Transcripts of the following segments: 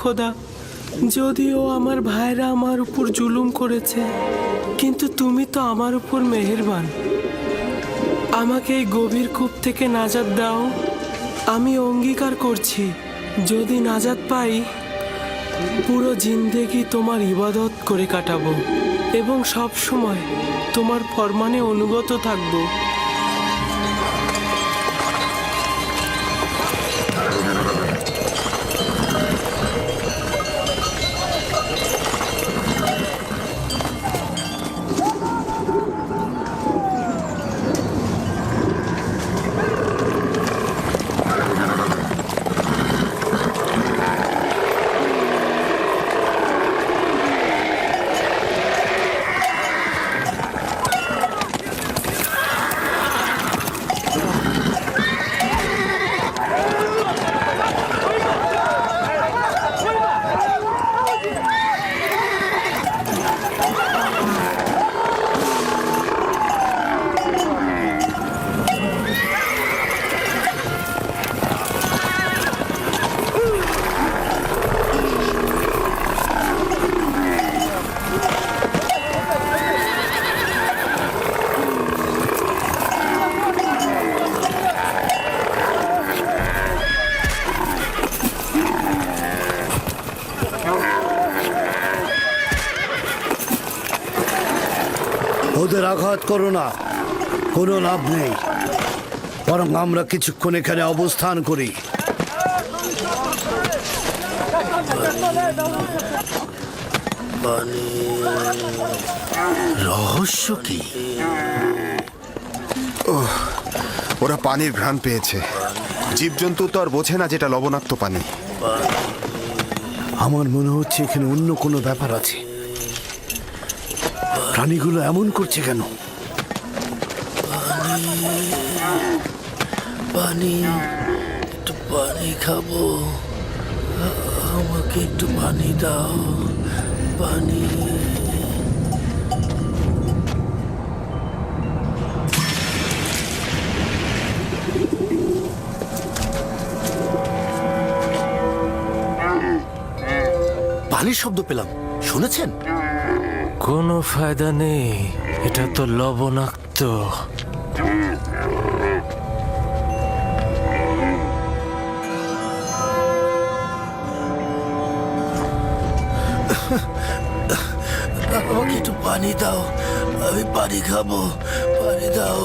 খোদা, যদিও আমার ভাইরা আমার উপর জুলুম করেছে, কিন্তু তুমি তো আমার উপর মেহেরবান। আমাকে এই গভীর কূপ থেকে নাজাদ দাও। আমি অঙ্গীকার করছি, যদি নাজাদ পাই, পুরো জিন্দেগি তোমার ইবাদত করে কাটাবো এবং সব সময় তোমার ফরমানে অনুগত থাকব। ওদের আঘাত করো না। কোনো লাভ নেই। বরং আমরা কিছুক্ষণ এখানে অবস্থান করি। রহস্য কি? ওরা পানির ঘ্রাণ পেয়েছে। জীবজন্তু তো আর বোঝে না যেটা লবণাক্ত পানি। আমার মনে হচ্ছে এখানে অন্য কোনো ব্যাপার আছে। প্রাণীগুলো এমন করছে কেন? পানি, একটু পানি খাব। আমাকে একটু পানি দাও, পানি। পানির শব্দ পেলাম। শুনেছেন? কোনো ফায়দা নেই। এটা তো লবণাক্ত। আমাকে একটু পানি দাও। আমি পানি খাব। পানি দাও।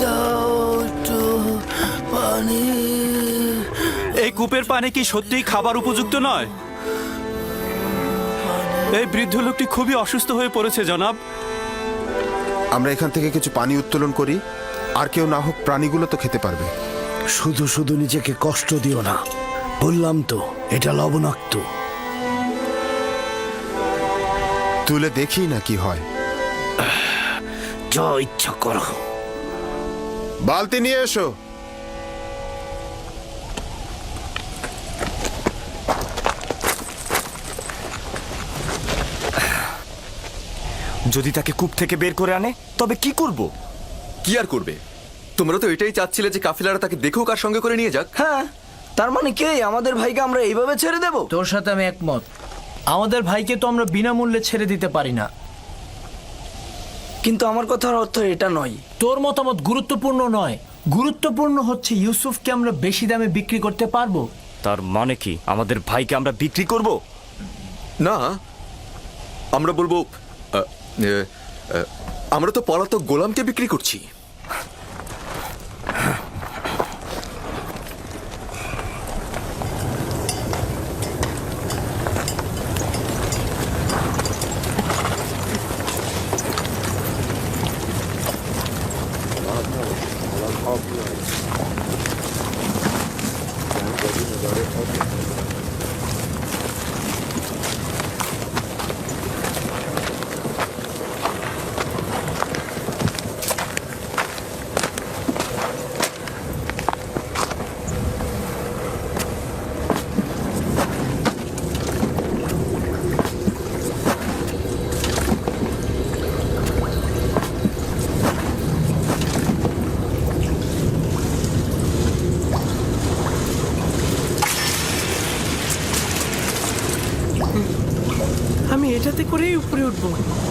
দাও একটু পানি। এই কূপের পানি কি সত্যিই খাবার উপযুক্ত নয়? এই বৃদ্ধ লোকটি খুবই অসুস্থ হয়ে পড়েছে জনাব। আমরা এখান থেকে কিছু পানি উত্তোলন করি আর কেউ না হোক প্রাণীগুলো তো খেতে পারবে। শুধু শুধু নিজেকে কষ্ট দিও না। বললাম তো এটা লবণাক্ত। তুলে দেখি না কি হয়। যা ইচ্ছা করো। বালতি নিয়ে এসো। যদি তাকে কূপ থেকে বের করে আনে তবে কি করব? কি আর করবে? তোমরা তো এটাই চাচ্ছিলে যে কাফিলারা তাকে দেখেও কার সঙ্গে করে নিয়ে যাক। হ্যাঁ তার মানে কি? আমাদের ভাইকে আমরা এইভাবে ছেড়ে দেব? তোর সাথে আমি একমত। আমাদের ভাইকে তো আমরা বিনামূল্যে ছেড়ে দিতে পারি না। কিন্তু আমার কথার অর্থ এটা নয়। তোর মতামত গুরুত্বপূর্ণ নয়। গুরুত্বপূর্ণ হচ্ছে ইউসুফকে আমরা বেশি দামে বিক্রি করতে পারব। তার মানে কি? আমাদের ভাইকে আমরা বিক্রি করব? না আমরা বলব আমরা তো পলাতক গোলামকে বিক্রি করছি। até decorei o período de Belém.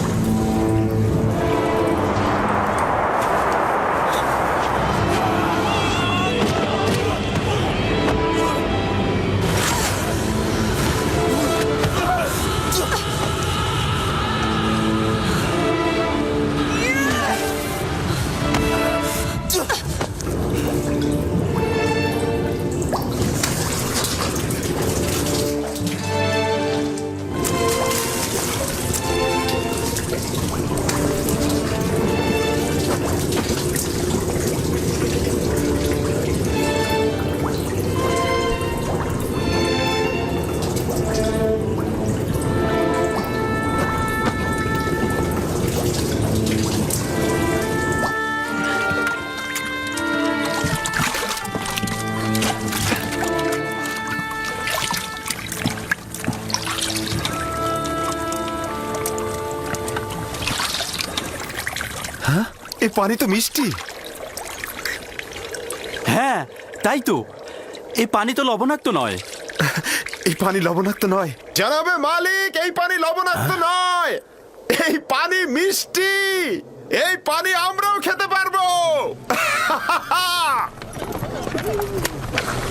পানি তো মিষ্টি। হ্যাঁ তাই তো। এই পানি তো লবণাক্ত নয়। এই পানি লবণাক্ত নয়। জানাবে মালিক এই পানি লবণাক্ত নয়। এই পানি মিষ্টি। এই পানি আমরাও খেতে পারব।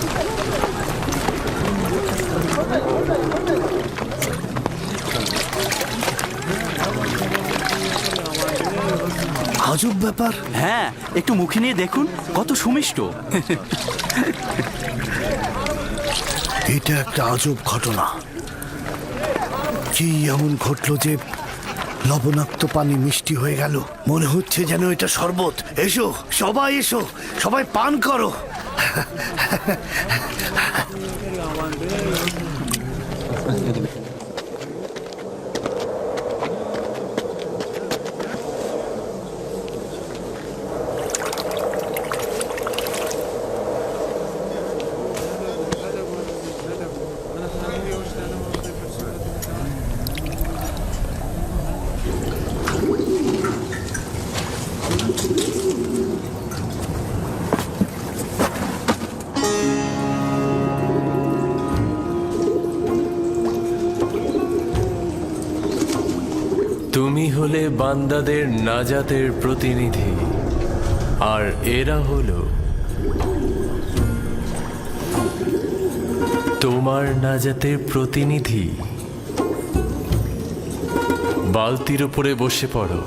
আজব ব্যাপার। হ্যাঁ একটু মুখে নিয়ে দেখুন কত সুমিষ্ট। এটা একটা আজব ঘটনা। কি এমন ঘটলো যে লবণাক্ত পানি মিষ্টি হয়ে গেল? মনে হচ্ছে যেন এটা শরবত। এসো সবাই এসো সবাই পান করো। বান্দাদের নাজাতের প্রতিনিধি। আর এরা হলো তোমার নাজাতের প্রতিনিধি। বালতির উপরে বসে পড়ো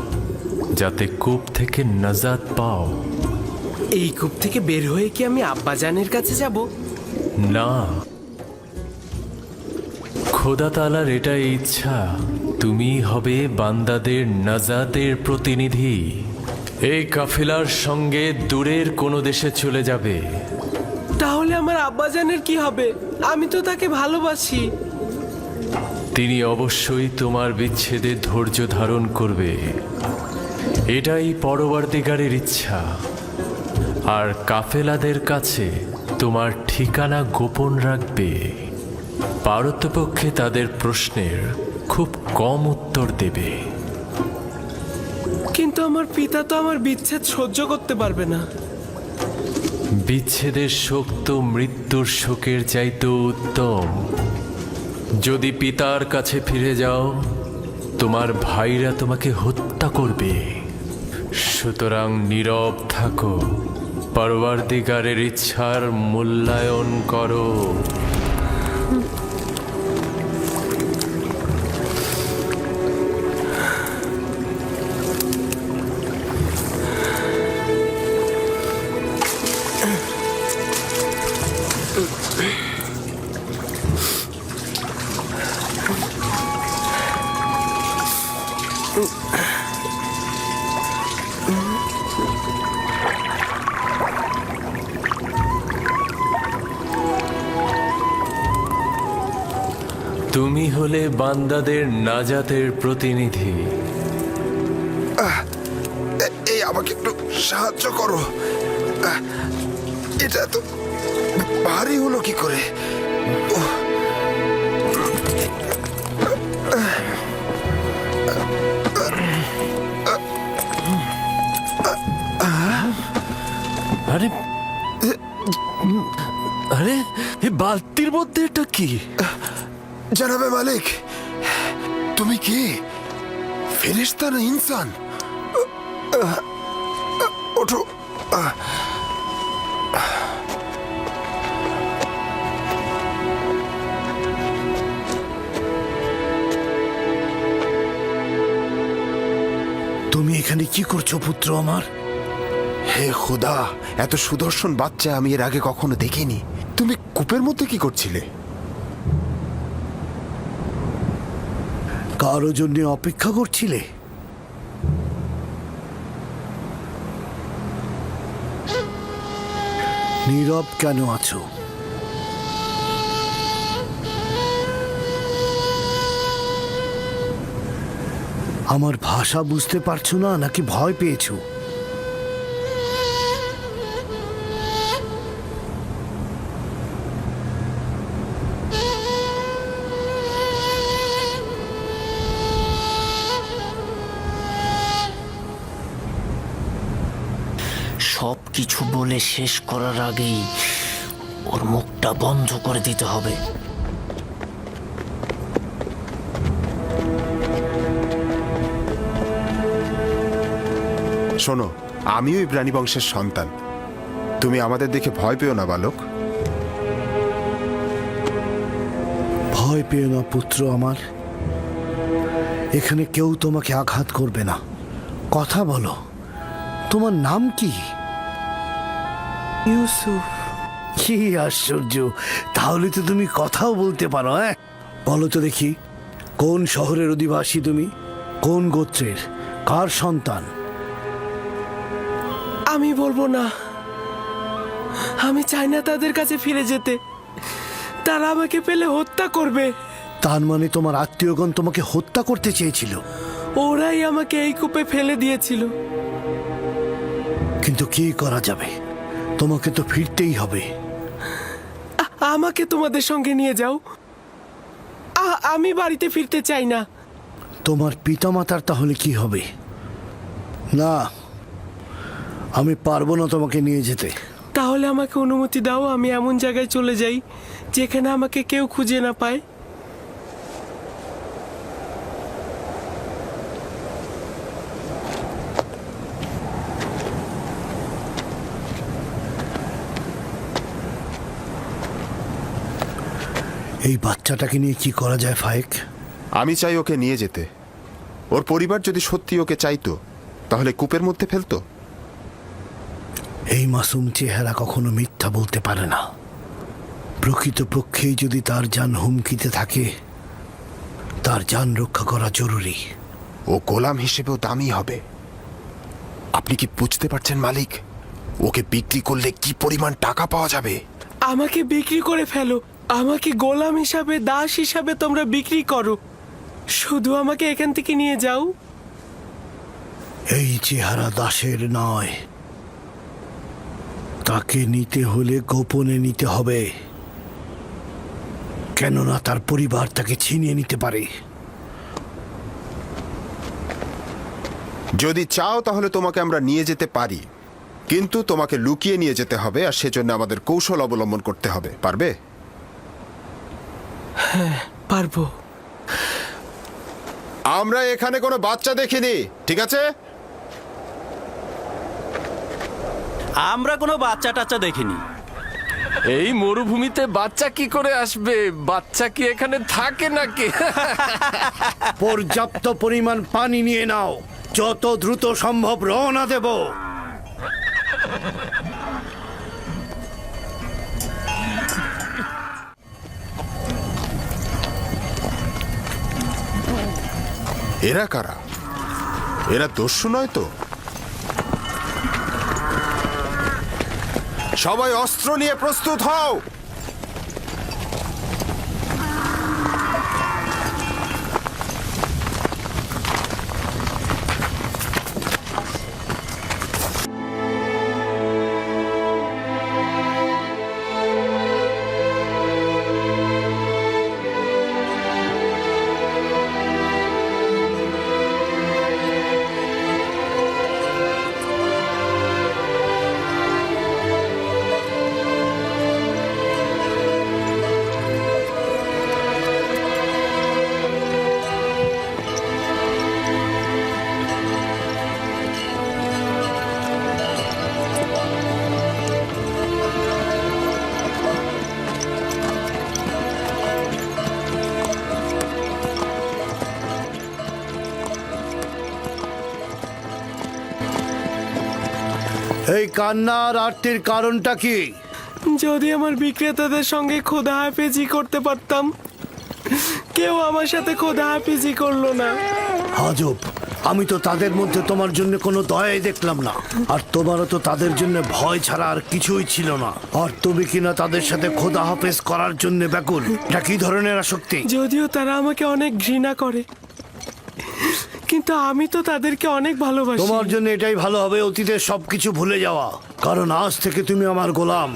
যাতে কূপ থেকে নাজাত পাও। এই কূপ থেকে বের হয়ে কি আমি আব্বাজানের কাছে যাব? না। খোদা তালার এটাই ইচ্ছা। তুমি হবে বান্দাদের নাজাতের প্রতিনিধি। এই কাফিলার সঙ্গে দূরের কোনো দেশে চলে যাবে। তাহলে আমার আব্বাজানের কি হবে? আমি তো তাকে ভালোবাসি। তিনি অবশ্যই তোমার বিচ্ছেদে ধৈর্য ধারণ করবে। এটাই পরবর্তীকারের ইচ্ছা। আর কাফেলাদের কাছে তোমার ঠিকানা গোপন রাখবে। পারতপক্ষে তাদের প্রশ্নের খুব কম উত্তর দেবে। কিন্তু আমার পিতা তো আমার বিচ্ছেদ সহ্য করতে পারবে না। বিচ্ছেদের শোক তো মৃত্যুর শোকের চাইতেও উত্তম। যদি পিতার কাছে ফিরে যাও তোমার ভাইরা তোমাকে হত্যা করবে। সুতরাং নীরব থাকো পরবর্তীকারের ইচ্ছার মূল্যায়ন করো। হলে বান্দাদের নাজাতের প্রতিনিধি। এই আমাকে একটু সাহায্য করো। এটা তো ভারী হলো কি করে? আরে আরে এই বালতির মধ্যে এটা কি? জানাবে মালিক। তুমি কি? ফেরেশতা না ইনসান? ওঠো। তুমি এখানে কি করছ পুত্র আমার? হে খোদা এত সুদর্শন বাচ্চা আমি এর আগে কখনো দেখিনি। তুমি কূপের মধ্যে কি করছিলে? কারও জন্য অপেক্ষা করছিলে? নীরব কেন আছো? আমার ভাষা বুঝতে পারছ না, নাকি ভয় পেয়েছ? কিছু বলে শেষ করার আগেই ওর মুখটা বন্ধ করে দিতে হবে। শোনো আমিও ইব্রানি বংশের সন্তান। তুমি আমাদের দেখে ভয় পেও না বালক। ভয় পেও না পুত্র আমার। এখানে কেউ তোমাকে আঘাত করবে না। কথা বলো তোমার নাম কি? ইউসুফ। কি আশ্চর্য। তাহলে তো তুমি কথাও বলতে পারো হ্যাঁ? বলো তো দেখি কোন শহরের অধিবাসী তুমি? কোন গোত্রের? কার সন্তান? আমি বলব না। আমি চাই না তাদের কাছে ফিরে যেতে। তারা আমাকে পেলে হত্যা করবে। তার মানে তোমার আত্মীয়গণ তোমাকে হত্যা করতে চেয়েছিল? ওরাই আমাকে এই কূপে ফেলে দিয়েছিল। কিন্তু কি করা যাবে? তোমাকে তো ফিরতেই হবে। আমাকে তোমাদের সঙ্গে নিয়ে যাও। আমি বাড়িতে ফিরতে চাই না। তোমার পিতামাতার তাহলে কি হবে? না আমি পারব না তোমাকে নিয়ে যেতে। তাহলে আমাকে অনুমতি দাও আমি এমন জায়গায় চলে যাই যেখানে আমাকে কেউ খুঁজে না পায়। এই বাচ্চাটাকে নিয়ে কি করা যায় ফায়েক? আমি চাই ওকে নিয়ে যেতে। ওর পরিবার যদি সত্যি ওকে চাইতো তাহলে কূপের মধ্যে ফেলতো। এই মাসুম চেহারা কখনো মিথ্যা বলতে পারে না। প্রকৃতপক্ষেই যদি তার যান হুমকিতে থাকে তার যান রক্ষা করা জরুরি। ও গোলাম হিসেবেও দামি হবে। আপনি কি বুঝতে পারছেন মালিক? ওকে বিক্রি করলে কি পরিমাণ টাকা পাওয়া যাবে? আমাকে বিক্রি করে ফেলো। আমাকে গোলাম হিসাবে দাস হিসাবে তোমরা বিক্রি করো। শুধু আমাকে এখান থেকে নিয়ে যাও। এই চেহারা দাসের নয়। তাকে নিতে হলে গোপনে নিতে হবে। কেননা তার পরিবার তাকে ছিনিয়ে নিতে পারে। যদি চাও তাহলে তোমাকে আমরা নিয়ে যেতে পারি। কিন্তু তোমাকে লুকিয়ে নিয়ে যেতে হবে আর সেজন্য আমাদের কৌশল অবলম্বন করতে হবে পারবে? পারব। আমরা এখানে কোনো বাচ্চা দেখিনি ঠিক আছে? আমরা কোনো বাচ্চা টাচ্চা দেখিনি। এই মরুভূমিতে বাচ্চা কি করে আসবে? বাচ্চা কি এখানে থাকে নাকি? পর্যাপ্ত পরিমাণ পানি নিয়ে নাও। যত দ্রুত সম্ভব রওনা দেব। এরা কারা? এরা দস্যু নয় তো? সবাই অস্ত্র নিয়ে প্রস্তুত হও! এই কান্নার আর আরতির কারণটা কি? যদি আমার বিক্রেতাদের সঙ্গে খোদা হাফেজি করতে পারতাম কেউ আমার সাথে খোদা হাফেজি করল না। আজব আমি তো তাদের মধ্যে তোমার জন্য কোনো দয়াই দেখলাম না। আর তোমারও তো তাদের জন্য ভয় ছাড়া আর কিছুই ছিল না। আর তুমি কিনা তাদের সাথে খোদা হাফেজ করার জন্য ব্যাকুল? এটা কি ধরনের আসক্তি? যদিও তারা আমাকে অনেক ঘৃণা করে কিন্তু আমি তো তাদেরকে অনেক ভালোবাসি। তোমার জন্য এটাই ভালো হবে অতীতের সবকিছু ভুলে যাওয়া। কারণ আজ থেকে তুমি আমার গোলাম।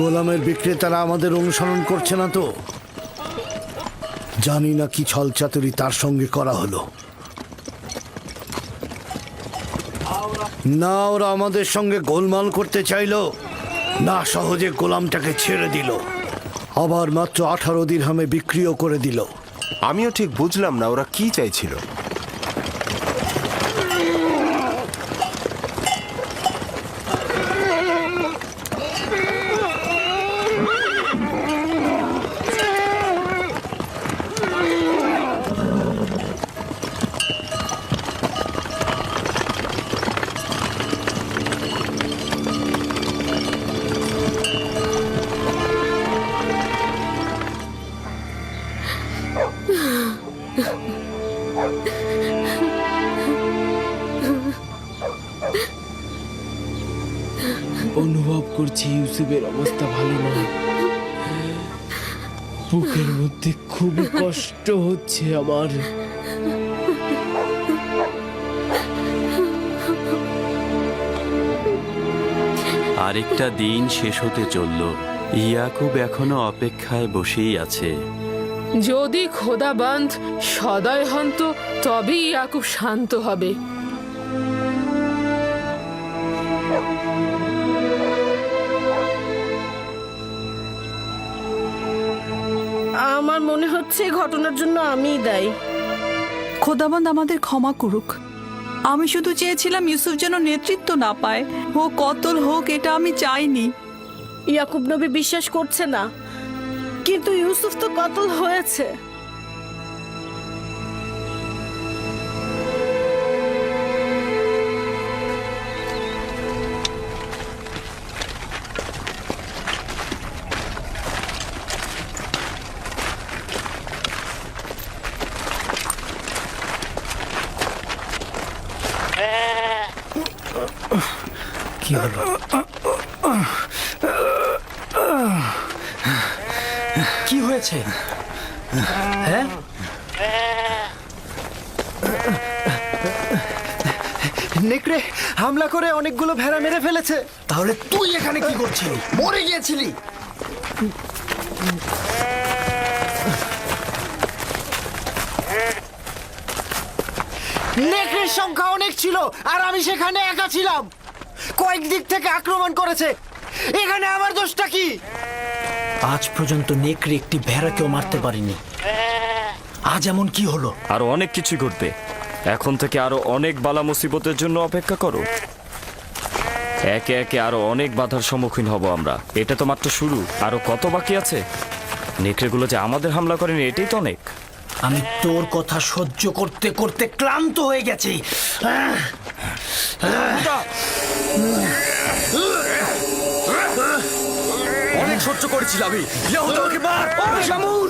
গোলামের বিক্রেতারা আমাদের অনুসরণ করছে না তো? জানি না কি ছলচাতুরি তার সঙ্গে করা হলো। না, ওরা আমাদের সঙ্গে গোলমাল করতে চাইল। না সহজে গোলামটাকে ছেড়ে দিল। আবার মাত্র আঠারো দিন হামে বিক্রিও করে দিল। আমিও ঠিক বুঝলাম না, ওরা কি চাইছিল। করছি ইউসুফের অবস্থা ভালো নয়। বুকের মধ্যে খুবই কষ্ট হচ্ছে আমার। আরেকটা দিন শেষ হতে চলল। ইয়াকুব এখনও অপেক্ষায় বসেই আছে। যদি খোদাবান্ধ সদয় হন তো তবেই ইয়াকুব শান্ত হবে। এই ঘটনার জন্য আমিই দায়ী। খোদাবন্দ আমাদের ক্ষমা করুক। আমি শুধু চেয়েছিলাম ইউসুফ যেন নেতৃত্ব না পায়। ও কতল হোক এটা আমি চাইনি। ইয়াকুব নবী বিশ্বাস করছে না। কিন্তু ইউসুফ তো কতল হয়েছে। কি হলো? কি হয়েছে? হ্যাঁ? নেকড়ে হামলা করে অনেকগুলো ভেড়া মেরে ফেলেছে। তাহলে তুই এখানে কি করছিলি? মরে গিয়েছিলি? নেকড়ের সংখ্যা অনেক ছিল আর আমি সেখানে একা ছিলাম। কয়েক দিক থেকে আক্রমণ করেছে। এখানে আমার দোষটা কি? আজ পর্যন্ত নেকড়ে একটি ভেড়াকেও মারতে পারিনি। আজ এমন কি হলো? আরও অনেক কিছু ঘটবে। এখন থেকে আরও অনেক বালা মুসিবতের জন্য অপেক্ষা করো। একে একে আরও অনেক বাধার সম্মুখীন হব আমরা। এটা তো মাত্র শুরু। আরও কত বাকি আছে? নেকড়েগুলো যে আমাদের হামলা করেনি এটাই তো অনেক। আমি তোর কথা সহ্য করতে করতে ক্লান্ত হয়ে গেছি। অনেক সহ্য করেছিল আমি। তোমাকে মার। শামুন